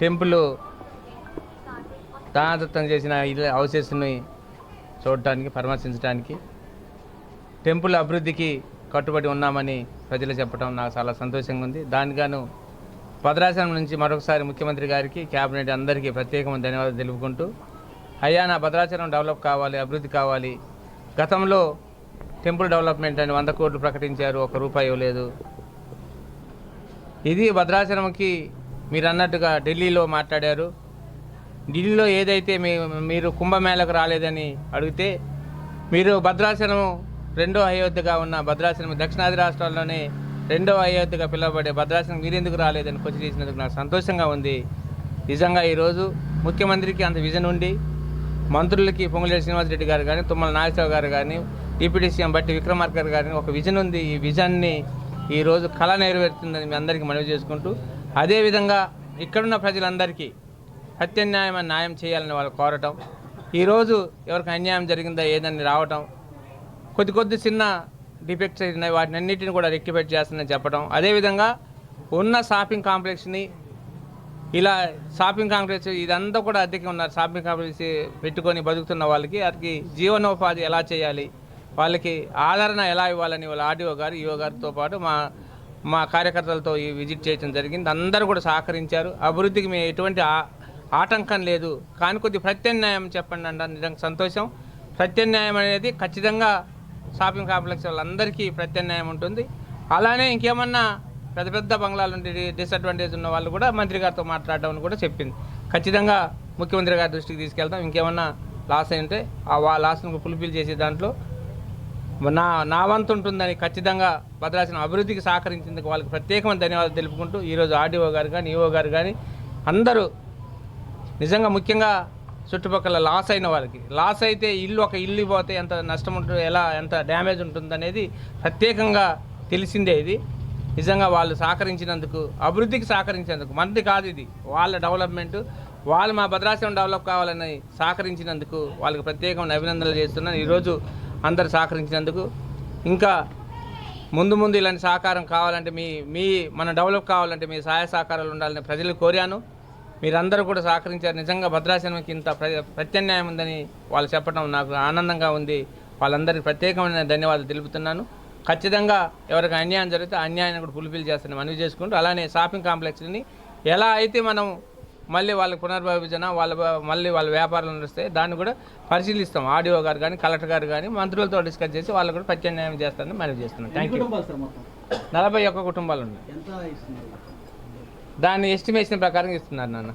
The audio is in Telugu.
టెంపుల్ దానదత్తం చేసిన ఇల్లు హౌసెస్ని చూడటానికి పరామర్శించడానికి టెంపుల్ అభివృద్ధికి కట్టుబడి ఉన్నామని ప్రజలు చెప్పడం నాకు చాలా సంతోషంగా ఉంది. దానిగాను భద్రాచలం నుంచి మరొకసారి ముఖ్యమంత్రి గారికి క్యాబినెట్ అందరికీ ప్రత్యేకమైన ధన్యవాదాలు తెలుపుకుంటూ అయ్యా నా భద్రాచలం డెవలప్ కావాలి అభివృద్ధి కావాలి. గతంలో టెంపుల్ డెవలప్మెంట్ అని వంద కోట్లు ప్రకటించారు ఒక రూపాయి ఇవ్వలేదు. ఇది భద్రాచలంకి మీరు అన్నట్టుగా ఢిల్లీలో మాట్లాడారు. ఢిల్లీలో ఏదైతే మీ మీరు కుంభమేళకు రాలేదని అడిగితే మీరు భద్రాసనం రెండో అయోధ్యగా ఉన్న భద్రాసనం దక్షిణాది రాష్ట్రాల్లోనే రెండో అయోధ్యగా పిలువబడే భద్రాసనం మీరెందుకు రాలేదని క్వశ్చన్ చేసినందుకు నాకు సంతోషంగా ఉంది. నిజంగా ఈరోజు ముఖ్యమంత్రికి అంత విజన్ ఉండి మంత్రులకి పొంగులేటి శ్రీనివాసరెడ్డి గారు కానీ తుమ్మల నాగేశ్వరరావు గారు కానీ డిప్యూటీ సీఎం బట్టి విక్రమార్కర్ గారిని ఒక విజన్ ఉంది. ఈ విజన్ని ఈరోజు కళ నెరవేరుతుందని మీ అందరికీ మనవి చేసుకుంటూ అదేవిధంగా ఇక్కడున్న ప్రజలందరికీ ప్రత్యామ్నాయమైన న్యాయం చేయాలని వాళ్ళు కోరటం. ఈరోజు ఎవరికి అన్యాయం జరిగిందా ఏదని రావటం కొద్ది కొద్ది చిన్న డిఫెక్ట్స్ ఉన్నాయి వాటిని అన్నిటిని కూడా రెక్టిఫైట్ చేస్తుందని చెప్పడం అదేవిధంగా ఉన్న షాపింగ్ కాంప్లెక్స్ని ఇలా షాపింగ్ కాంప్లెక్స్ ఇదంతా కూడా అద్దెకి ఉన్నారు. షాపింగ్ కాంప్లెక్స్ పెట్టుకొని బతుకుతున్న వాళ్ళకి వారికి జీవనోపాధి ఎలా చేయాలి వాళ్ళకి ఆదరణ ఎలా ఇవ్వాలని వాళ్ళ ఆర్డీఓ గారు ఈఓ గారితో పాటు మా మా కార్యకర్తలతో ఈ విజిట్ చేయడం జరిగింది. అందరూ కూడా సహకరించారు. అభివృద్ధికి మేము ఎటువంటి ఆ- ఆటంకం లేదు. కానీ కొద్ది ప్రత్యామ్నాయం చెప్పండి అంట నిజంగా సంతోషం. ప్రత్యామ్నాయం అనేది ఖచ్చితంగా షాపింగ్ కాంప్లెక్స్ వాళ్ళందరికీ ప్రత్యామ్నాయం ఉంటుంది. అలానే ఇంకేమన్నా పెద్ద పెద్ద బంగ్లాలు ఉండి డిసడ్వాంటేజ్ ఉన్న వాళ్ళు కూడా మంత్రి గారితో మాట్లాడడం అని కూడా చెప్పింది. ఖచ్చితంగా ముఖ్యమంత్రి గారి దృష్టికి తీసుకెళ్తాం. ఇంకేమన్నా లాస్ అయితే ఆ లాస్ను ఫుల్ఫిల్ చేసే దాంట్లో నా నా వంతు ఉంటుందని ఖచ్చితంగా భద్రాచలం అభివృద్ధికి సహకరించేందుకు వాళ్ళకి ప్రత్యేకమైన ధన్యవాదాలు తెలుపుకుంటూ ఈరోజు ఆర్డీఓ గారు కానీ ఈఓ గారు కానీ అందరూ నిజంగా ముఖ్యంగా చుట్టుపక్కల లాస్ అయిన వాళ్ళకి. లాస్ అయితే ఇల్లు ఒక ఇల్లు పోతే ఎంత నష్టం ఉంటుంది ఎలా ఎంత డ్యామేజ్ ఉంటుందనేది ప్రత్యేకంగా తెలిసిందే ఇది. నిజంగా వాళ్ళు సహకరించినందుకు అభివృద్ధికి సహకరించినందుకు మనది కాదు ఇది. వాళ్ళ డెవలప్మెంట్ వాళ్ళు మా భద్రాచలం డెవలప్ కావాలని సహకరించినందుకు వాళ్ళకి ప్రత్యేకమైన అభినందనలు చేస్తున్నాను. ఈరోజు అందరు సహకరించినందుకు. ఇంకా ముందు ముందు ఇలాంటి సహకారం కావాలంటే మీ మీ మన డెవలప్ కావాలంటే మీ సహాయ సహకారాలు ఉండాలని ప్రజలు కోరాను. మీరందరూ కూడా సహకరించారు. నిజంగా భద్రాచలంకి ఇంత ప్ర- ప్రత్యామ్నాయం ఉందని వాళ్ళు చెప్పడం నాకు ఆనందంగా ఉంది. వాళ్ళందరికీ ప్రత్యేకమైన ధన్యవాదాలు తెలుపుతున్నాను. ఖచ్చితంగా ఎవరికి అన్యాయం జరిగితే అన్యాయాన్ని కూడా ఫుల్ఫిల్ చేస్తాను మనవి చేసుకుంటూ అలానే షాపింగ్ కాంప్లెక్స్ని ఎలా అయితే మనం మళ్ళీ వాళ్ళకి పునర్విభజన వాళ్ళ మళ్ళీ వాళ్ళ వ్యాపారాలు నడుస్తాయి. దాన్ని కూడా పరిశీలిస్తాం. ఆడియో గారు కానీ కలెక్టర్ గారు కానీ మంత్రులతో డిస్కస్ చేసి వాళ్ళు కూడా ప్రత్యామ్నాయం చేస్తారని మనవి చేస్తున్నాను థ్యాంక్ యూ నలభై ఒక్క కుటుంబాలు ఉన్నాయి. దాన్ని ఎస్టిమేషన్ ప్రకారం ఇస్తున్నారు నాన్న.